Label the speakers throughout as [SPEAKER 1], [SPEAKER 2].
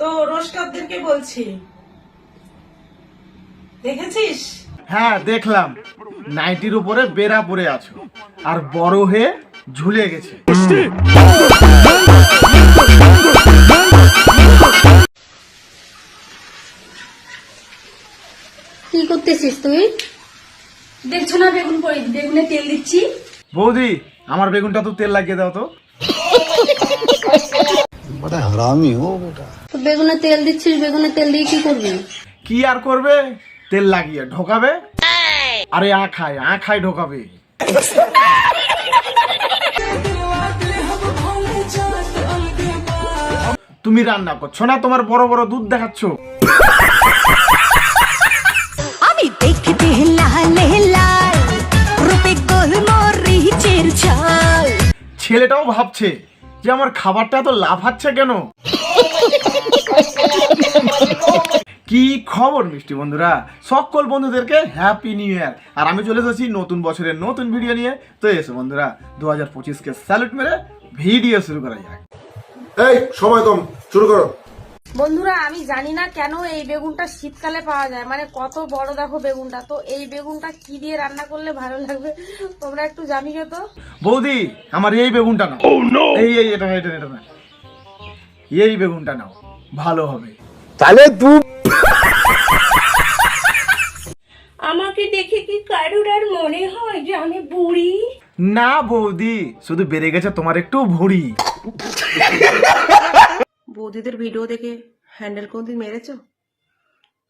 [SPEAKER 1] তো রোস্টারদেরকে বলছি। দেখেছিস?
[SPEAKER 2] হ্যাঁ দেখলাম। নাইটির উপরে বেড়া পড়ে আছো আর বড় হয়ে ঝুলে গেছে।
[SPEAKER 3] কি করতেছিস তুই?
[SPEAKER 4] দেখছ না বেগুন পরি বেগুনে তেল দিচ্ছি।
[SPEAKER 2] বৌদি আমার বেগুনটা তো তেল লাগিয়ে দাও তো।
[SPEAKER 5] মানে বড় হারামি ও বেটা।
[SPEAKER 3] তো বেগুনে তেল দিচ্ছিস বেগুনে তেল দিয়ে কি করবি?
[SPEAKER 2] কি আর করবে? তেল লাগিয়ে ঢোকাবে। আরে আ খায় আ খায় ঢোকাবে। তুমি রান্না করছ না? তোমার বড় বড় দুধ দেখাচ্ছ।
[SPEAKER 6] আমি দেখতে লালে লাল রূপে গোলমরিচের ঝাল।
[SPEAKER 2] ছেলেটাও ভাবছে যে আমার খাবারটা এত লাফাচ্ছে কেন? কি খবর, মিষ্টি বন্ধুরা? সকল বন্ধুদেরকে হ্যাপি নিউ ইয়ার আর আমি চলে এসেছি নতুন বছরের নতুন ভিডিও নিয়ে। তো এসো বন্ধুরা দু হাজার পঁচিশকে স্যালুট মেরে ভিডিও শুরু করা যাক।
[SPEAKER 7] এই, সময় কম, শুরু করো।
[SPEAKER 4] বন্ধুরা আমি জানি না কেন এই বেগুনটা শীতকালে পাওয়া যায়। মানে কত বড় দেখো বেগুনটা। তো এই বেগুনটা কি দিয়ে রান্না করলে ভালো লাগবে? তোমরা একটু জানিয়ে তো।
[SPEAKER 2] বৌদি আমার এই বেগুনটা নাও। এই এই এটা না, এটা না, এটা না এই বেগুনটা নাও। ভালো হবে।
[SPEAKER 4] তাহলে দু আমাকে দেখে কি কারুর আর মনে হয় যে আমি বুড়ি?
[SPEAKER 2] না বৌদি শুধু বেড়ে গেছে তোমার একটু ভুড়ি।
[SPEAKER 1] বৌদিদের ভিডিও দেখে হ্যান্ডেল কোনদিন মেরেছো?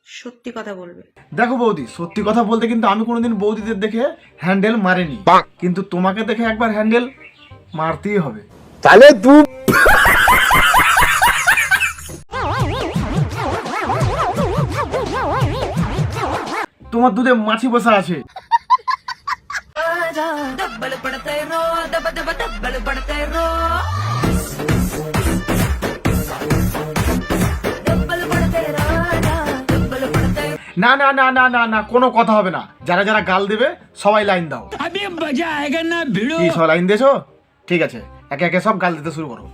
[SPEAKER 1] সত্যি কথা বলবে।
[SPEAKER 2] দেখো বৌদি সত্যি কথা বলতে কিন্তু আমি কোনোদিন বৌদিদের দেখে হ্যান্ডেল মারিনি। কিন্তু তোমাকে দেখে একবার হ্যান্ডেল মারতেই হবে। তোমার দুধে মাছি বসা আছে। না না না না না না কোনো কথা হবে না। যারা যারা গাল দেবে সবাই লাইন দাও। কি সব লাইন দিয়েছ? ঠিক আছে একে একে সব গাল দিতে শুরু করো।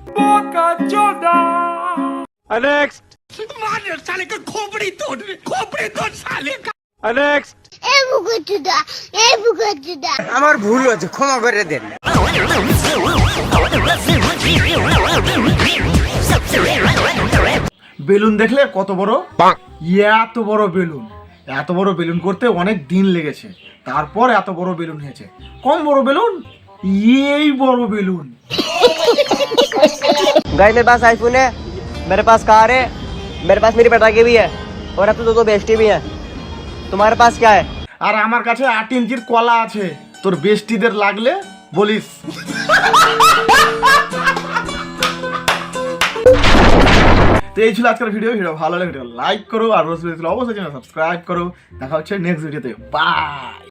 [SPEAKER 2] আমার ভুল হয়েছে ক্ষমা করে দেন। বেলুন দেখলে কত বড়? এত বড় বেলুন এত বড় বেলুন করতে অনেক দিন লেগেছে তারপর এত বড় বেলুন হয়েছে কম বড় বেলুন এই বড় বেলুন
[SPEAKER 8] गाइस मेरे पास आईफोन है मेरे पास कार है मेरे पास मेरी पटाखे भी है और अब तो दो दो बेस्टी भी है तुम्हारे पास क्या है
[SPEAKER 2] আর আমার কাছে আট ইঞ্চির কলা আছে তোর বেষ্টিদের লাগলে বলিস তো এই ছিল আজকের ভিডিও ভিডিও ভালো লাগে ভিডিও লাইক করো আর অবশ্যই সাবস্ক্রাইব করো। দেখা হচ্ছে নেক্সট ভিডিওতে বাই